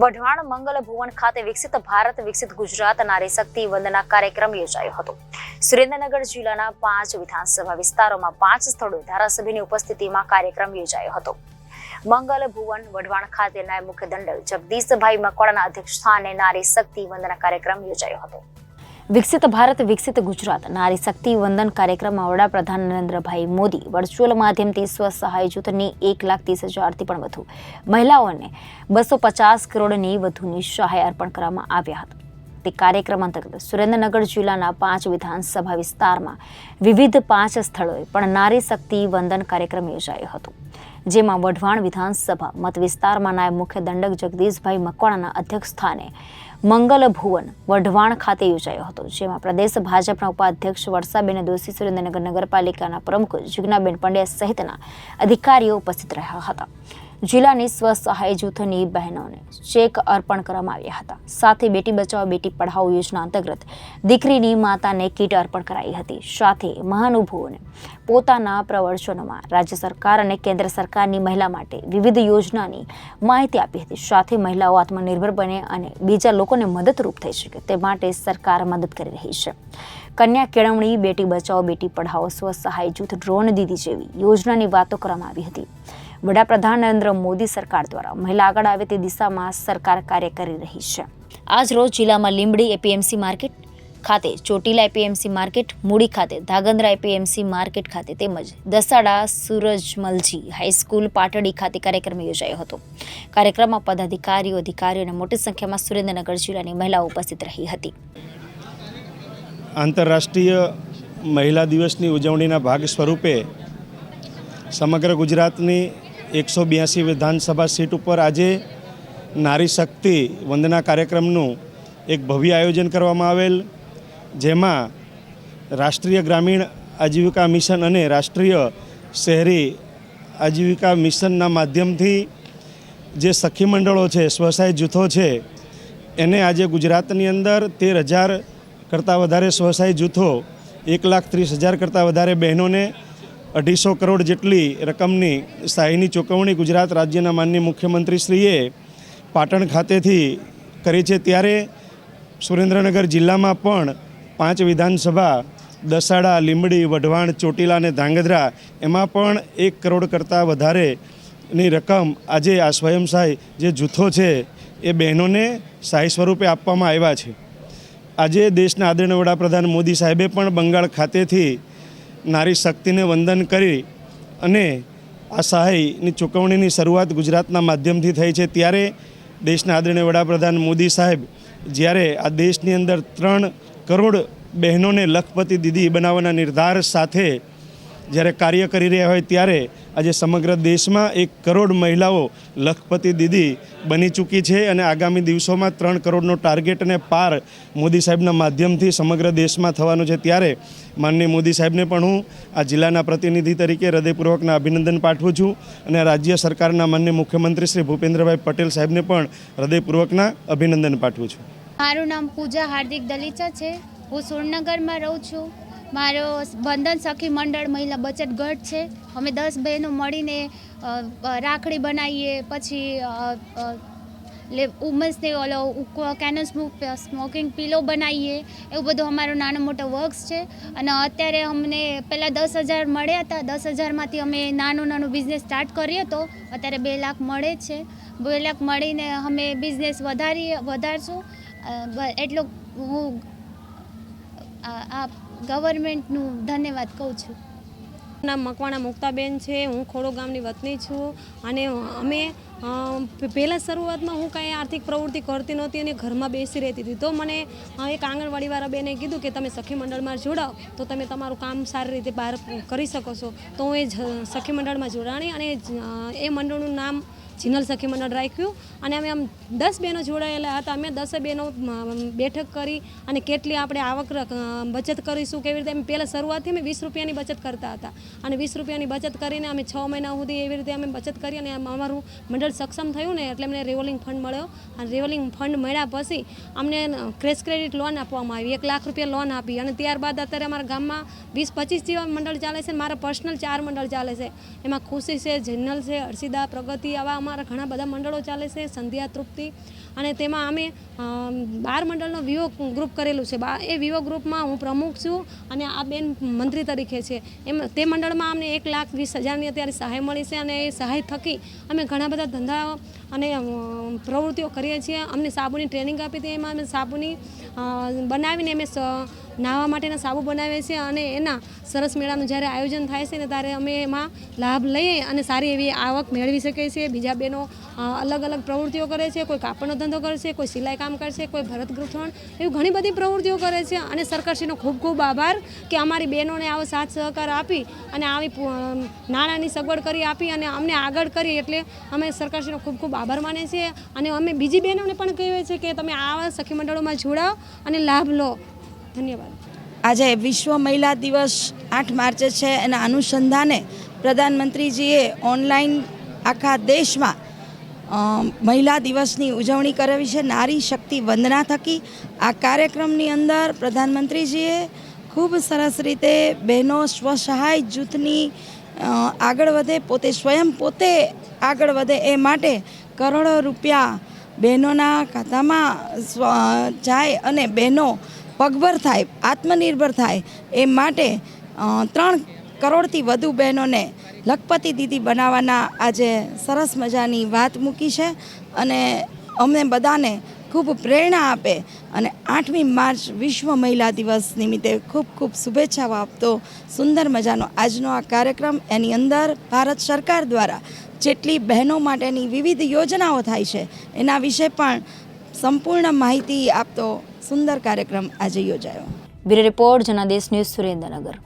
વઢવાણ મંગલ ભુવન ખાતે વિકસિત ભારત, વિકસિત ગુજરાત નારી શક્તિ વંદના કાર્યક્રમ યોજાયો હતો. સુરેન્દ્રનગર જિલ્લાના પાંચ વિધાનસભા વિસ્તારોમાં પાંચ સ્થળોએ ધારાસભ્યની ઉપસ્થિતિમાં કાર્યક્રમ યોજાયો હતો. મંગલ ભુવન, વઢવાણ ખાતે નાયબ મુખ્ય દંડક જગદીશભાઈ મકવાણાના અધ્યક્ષસ્થાને નારી શક્તિ વંદના કાર્યક્રમ યોજાયો હતો. વિકસિત ભારત, વિકસિત ગુજરાત. નારી શક્તિ વંદન કાર્યક્રમમાં વડાપ્રધાન નરેન્દ્રભાઈ મોદી. વર્ચ્યુઅલ માધ્યમથી સ્વસહાય જૂથની એક લાખ ત્રીસ હજારથી પણ વધુ. મહિલાઓને બસો પચાસ કરોડની વધુની સહાય અર્પણ કરવામાં આવ્યા હતા. તે કાર્યક્રમ અંતર્ગત સુરેન્દ્રનગર જિલ્લાના પાંચ વિધાનસભા વિસ્તારમાં વિવિધ પાંચ સ્થળોએ પણ નારી શક્તિ વંદન કાર્યક્રમ યોજાયો હતો. જેમાં વઢવાણ વિધાનસભા મત વિસ્તારમાં નાયબ મુખ્ય દંડક જગદીશભાઈ મકવાણાના અધ્યક્ષ સ્થાને મંગલ ભુવન વઢવાણ ખાતે યોજાયો હતો, જેમાં પ્રદેશ ભાજપના ઉપાધ્યક્ષ વર્ષાબેન દોશી, સુરેન્દ્રનગર નગરપાલિકાના પ્રમુખ જિજ્ઞાબેન પંડ્યા સહિતના અધિકારીઓ ઉપસ્થિત રહ્યા હતા. જિલ્લાની સ્વસહાય જૂથની બહેનોને ચેક અર્પણ કરવામાં આવ્યા હતા. સાથે બેટી બચાવો, બેટી પઢાઓ યોજના અંતર્ગત દીકરીની માતાને કીટ અર્પણ કરાઈ હતી. સાથે મહાનુભાવોને પોતાના પ્રવચનોમાં રાજ્ય સરકાર અને કેન્દ્ર સરકારની મહિલા માટે વિવિધ યોજનાની માહિતી આપી હતી. સાથે મહિલાઓ આત્મનિર્ભર બને અને બીજા લોકોને મદદરૂપ થઈ શકે તે માટે સરકાર મદદ કરી રહી છે. કન્યા કેળવણી, બેટી બચાવો, બેટી પઢાઓ, સ્વસહાય જૂથ ડ્રોન દીદી જેવી યોજનાની વાતો કરવામાં આવી હતી. વડાપ્રધાન નરેન્દ્ર મોદી સરકાર દ્વારા મહિલા આગળ આવે તે દિશામાં સરકાર કાર્ય કરી રહી છે. આજ રોજ જિલ્લામાં લીંબડી એપીએમસી માર્કેટ ખાતે, ચોટીલા એપીએમસી માર્કેટ, મૂડી ખાતે ધાગંદ્રા એપીએમસી માર્કેટ ખાતે તેમજ દસાડા સૂરજમલજી હાઈસ્કૂલ પાટડી ખાતે કાર્યક્રમ યોજાયો હતો. કાર્યક્રમમાં પદાધિકારીઓ, અધિકારીઓ અને મોટી સંખ્યામાં સુરેન્દ્રનગર જિલ્લાની મહિલાઓ ઉપસ્થિત રહી હતી. આંતરરાષ્ટ્રીય મહિલા દિવસની ઉજવણીના ભાગ સ્વરૂપે સમગ્ર ગુજરાતની એકસો બ્યાસી વિધાનસભા સીટ ઉપર આજે નારી શક્તિ વંદના કાર્યક્રમનું એક ભવ્ય આયોજન કરવામાં આવેલ, જેમાં રાષ્ટ્રીય ગ્રામીણ આજીવિકા મિશન અને રાષ્ટ્રીય શહેરી આજીવિકા મિશનના માધ્યમથી જે સખી મંડળો છે, સ્વસહાય જૂથો છે, એને આજે ગુજરાતની અંદર તેર હજાર કરતાં વધારે સ્વસહાય જૂથો, એક લાખ ત્રીસ હજાર કરતાં વધારે બહેનોને અઢીસો કરોડ જેટલી રકમની સહાયની ચૂકવણી ગુજરાત રાજ્યના માનનીય મુખ્યમંત્રીશ્રીએ પાટણ ખાતેથી કરી છે. ત્યારે સુરેન્દ્રનગર જિલ્લામાં પણ પાંચ વિધાનસભા, દસાડા, લીંબડી, વઢવાણ, ચોટીલા અને ધાંગધ્રા એમાં પણ એક કરોડ કરતાં વધારેની રકમ આજે આ સ્વયં સહાય જે જૂથો છે એ બહેનોને સહાય સ્વરૂપે આપવામાં આવ્યા છે. આજે દેશના આદરણીય વડાપ્રધાન મોદી સાહેબે પણ બંગાળ ખાતેથી નારી શક્તિને વંદન કરી અને આ સહાયની ચૂકવણીની શરૂઆત ગુજરાતના માધ્યમથી થઈ છે. ત્યારે દેશના આદરણીય વડાપ્રધાન મોદી સાહેબ જ્યારે આ દેશની અંદર ત્રણ કરોડ બહેનોને લખપતિ દીદી બનાવવાના નિર્ધાર સાથે જ્યારે કાર્ય કરી રહ્યા હોય ત્યારે આજે સમગ્ર દેશમાં એક કરોડ મહિલાઓ લખપતિ દીદી બની ચૂકી છે અને આગામી દિવસોમાં ત્રણ કરોડનો ટાર્ગેટ અને પાર મોદી સાહેબના માધ્યમથી સમગ્ર દેશમાં થવાનું છે. ત્યારે માનનીય મોદી સાહેબને પણ હું આ જિલ્લાના પ્રતિનિધિ તરીકે હૃદયપૂર્વકના અભિનંદન પાઠવું છું અને રાજ્ય સરકારના માનનીય મુખ્યમંત્રી શ્રી ભૂપેન્દ્રભાઈ પટેલ સાહેબને પણ હૃદયપૂર્વકના અભિનંદન પાઠવું છું. મારું નામ પૂજા હાર્દિક દલીચા છે. હું સુરનગરમાં રહું છું. મારો બંધન સખી મંડળ મહિલા બચત ગઢ છે. અમે દસ બહેનો મળીને રાખડી બનાવીએ, પછી ઉમસને ઓલો કેનો સ્મોક સ્મોકિંગ પીલો બનાવીએ. એવું બધું અમારો નાનો મોટો વર્ક્સ છે. અને અત્યારે અમને પહેલાં દસ હજાર મળ્યા હતા. દસ હજારમાંથી અમે નાનો નાનો બિઝનેસ સ્ટાર્ટ કર્યો હતો અત્યારે બે લાખ મળે છે. બે લાખ મળીને અમે બિઝનેસ વધારીએ, વધારશું. એટલો હું આ ગવર્મેન્ટનું ધન્યવાદ કહું છું. નામ મકવાણા મુક્તાબેન છે, હું ખોડો ગામની વતની છું અને અમે પહેલાં શરૂઆતમાં હું કાંઈ આર્થિક પ્રવૃત્તિ કરતી નહોતી અને ઘરમાં બેસી રહેતી હતી. તો મને એક આંગણવાડીવાળા બેને કીધું કે તમે સખી મંડળમાં જોડાઓ, તો તમે તમારું કામ સારી રીતે બહાર કરી શકો છો. તો હું એ સખી મંડળમાં જોડાણી અને એ મંડળનું નામ જિનલ સખી મંડળ રાખ્યું અને અમે આમ દસ બહેનો જોડાયેલા હતા. અમે દસે બહેનો બેઠક કરી અને કેટલી આપણે આવક બચત કરીશું કેવી રીતે? અમે પહેલાં શરૂઆતથી અમે વીસ રૂપિયાની બચત કરતા હતા. અને વીસ રૂપિયાની બચત કરીને અમે છ મહિના સુધી એવી રીતે અમે બચત કરી અને અમારું મંડળ સક્ષમ થયું ને એટલે અમને રિવોલિંગ ફંડ મળ્યો. અને રિવોલિંગ ફંડ મળ્યા પછી અમને ક્રેશ ક્રેડિટ લોન આપવામાં આવી. એક લાખ રૂપિયા લોન આપી. અને ત્યારબાદ અત્યારે અમારા ગામમાં વીસ પચીસ જેવા મંડળ ચાલે છે. મારા પર્સનલ ચાર મંડળ ચાલે છે. એમાં ખુશી છે જનરલ છે હર્ષિદા પ્રગતિ, આવા અમારા ઘણા બધા મંડળો ચાલે છે, સંધ્યા તૃપ્તિ. અને તેમાં અમે બાર મંડળનો વિવો ગ્રુપ કરેલું છે. બા, એ વિવો ગ્રુપમાં હું પ્રમુખ છું અને આ બેન મંત્રી તરીકે છે. એમ, તે મંડળમાં અમને એક લાખ વીસ હજારની અત્યારે સહાય મળી છે અને એ સહાય થકી અમે ઘણા બધા ધંધા અને પ્રવૃત્તિઓ કરીએ છીએ. અમને સાબુની ટ્રેનિંગ આપી હતી. એમાં અમે સાબુની બનાવીને અમે નાહવા માટેના સાબુ બનાવે છે અને એના સરસ મેળાનું જ્યારે આયોજન થાય છે ને ત્યારે અમે એમાં લાભ લઈએ અને સારી એવી આવક મેળવી શકીએ છીએ. બીજા બહેનો અલગ અલગ પ્રવૃત્તિઓ કરે છે, કોઈ કાપડનો ધંધો કરે છે, કોઈ સિલાઈ કામ કરશે કોઈ ભરત ગૂંથણ, એવી ઘણી બધી પ્રવૃત્તિઓ કરે છે અને સરકારશ્રીનો ખૂબ ખૂબ આભાર કે અમારી બહેનોને આવો સાથ સહકાર આપી અને આવી નાણાંની સગવડ કરી આપી અને અમને આગળ કરી એટલે અમે સરકારશ્રીનો ખૂબ ખૂબ આભાર માનીએ છીએ અને અમે બીજી બહેનોને પણ કહીએ છીએ કે તમે આવા સખી મંડળોમાં જોડાઓ અને લાભ લો. ધન્યવાદ. આજે વિશ્વ મહિલા દિવસ આઠ માર્ચે છે એના અનુસંધાને પ્રધાનમંત્રીજીએ ઓનલાઈન આખા દેશમાં મહિલા દિવસની ઉજવણી કરાવી છે. નારી શક્તિ વંદના થકી આ કાર્યક્રમની અંદર પ્રધાનમંત્રીજીએ ખૂબ સરસ રીતે બહેનો સ્વસહાય જૂથની આગળ વધે, પોતે સ્વયં પોતે આગળ વધે એ માટે કરોડો રૂપિયા બહેનોના ખાતામાં જાય અને બહેનો પગભર થાય, આત્મનિર્ભર થાય એ માટે ત્રણ કરોડથી વધુ બહેનોને લખપતિ દીદી બનાવવાના આજે સરસ મજાની વાત મૂકી છે અને અમને બધાને ખૂબ પ્રેરણા આપે અને આઠમી માર્ચ વિશ્વ મહિલા દિવસ નિમિત્તે ખૂબ ખૂબ શુભેચ્છાઓ આપતો સુંદર મજાનો આજનો આ કાર્યક્રમ. એની અંદર ભારત સરકાર દ્વારા જેટલી બહેનો માટેની વિવિધ યોજનાઓ થાય છે, એના વિશે પણ સંપૂર્ણ માહિતી આપતો સુંદર કાર્યક્રમ આજે યોજાયો. Bureau report Janadesh news Surendranagar.